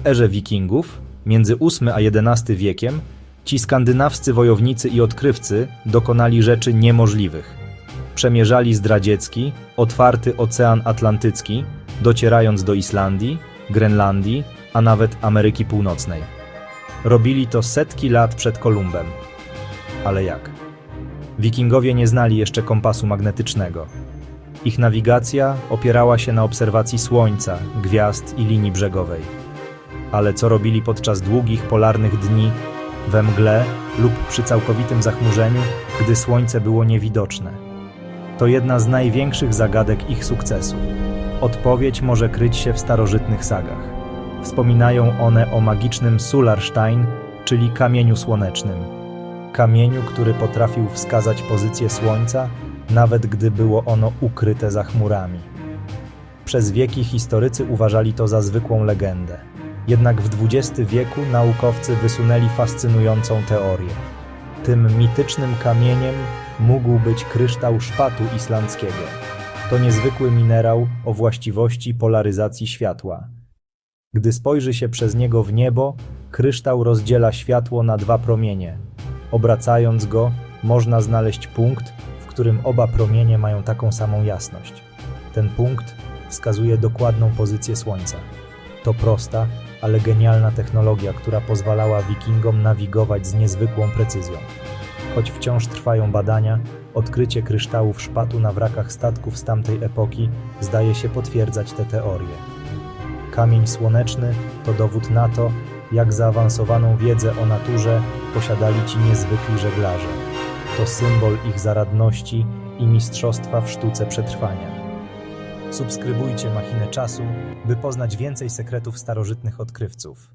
W erze wikingów, między VIII a XI wiekiem, ci skandynawscy wojownicy i odkrywcy dokonali rzeczy niemożliwych. Przemierzali zdradziecki, otwarty Ocean Atlantycki, docierając do Islandii, Grenlandii, a nawet Ameryki Północnej. Robili to setki lat przed Kolumbem. Ale jak? Wikingowie nie znali jeszcze kompasu magnetycznego. Ich nawigacja opierała się na obserwacji Słońca, gwiazd i linii brzegowej. Ale co robili podczas długich polarnych dni, we mgle lub przy całkowitym zachmurzeniu, gdy Słońce było niewidoczne? To jedna z największych zagadek ich sukcesu. Odpowiedź może kryć się w starożytnych sagach. Wspominają one o magicznym Sularstein, czyli kamieniu słonecznym. Kamieniu, który potrafił wskazać pozycję Słońca, nawet gdy było ono ukryte za chmurami. Przez wieki historycy uważali to za zwykłą legendę. Jednak w XX wieku naukowcy wysunęli fascynującą teorię. Tym mitycznym kamieniem mógł być kryształ szpatu islandzkiego. To niezwykły minerał o właściwości polaryzacji światła. Gdy spojrzy się przez niego w niebo, kryształ rozdziela światło na dwa promienie. Obracając go, można znaleźć punkt, w którym oba promienie mają taką samą jasność. Ten punkt wskazuje dokładną pozycję Słońca. To prosta, ale genialna technologia, która pozwalała Wikingom nawigować z niezwykłą precyzją. Choć wciąż trwają badania, odkrycie kryształów szpatu na wrakach statków z tamtej epoki zdaje się potwierdzać tę teorię. Kamień słoneczny to dowód na to, jak zaawansowaną wiedzę o naturze posiadali ci niezwykli żeglarze. To symbol ich zaradności i mistrzostwa w sztuce przetrwania. Subskrybujcie Machinę Czasu, by poznać więcej sekretów starożytnych odkrywców.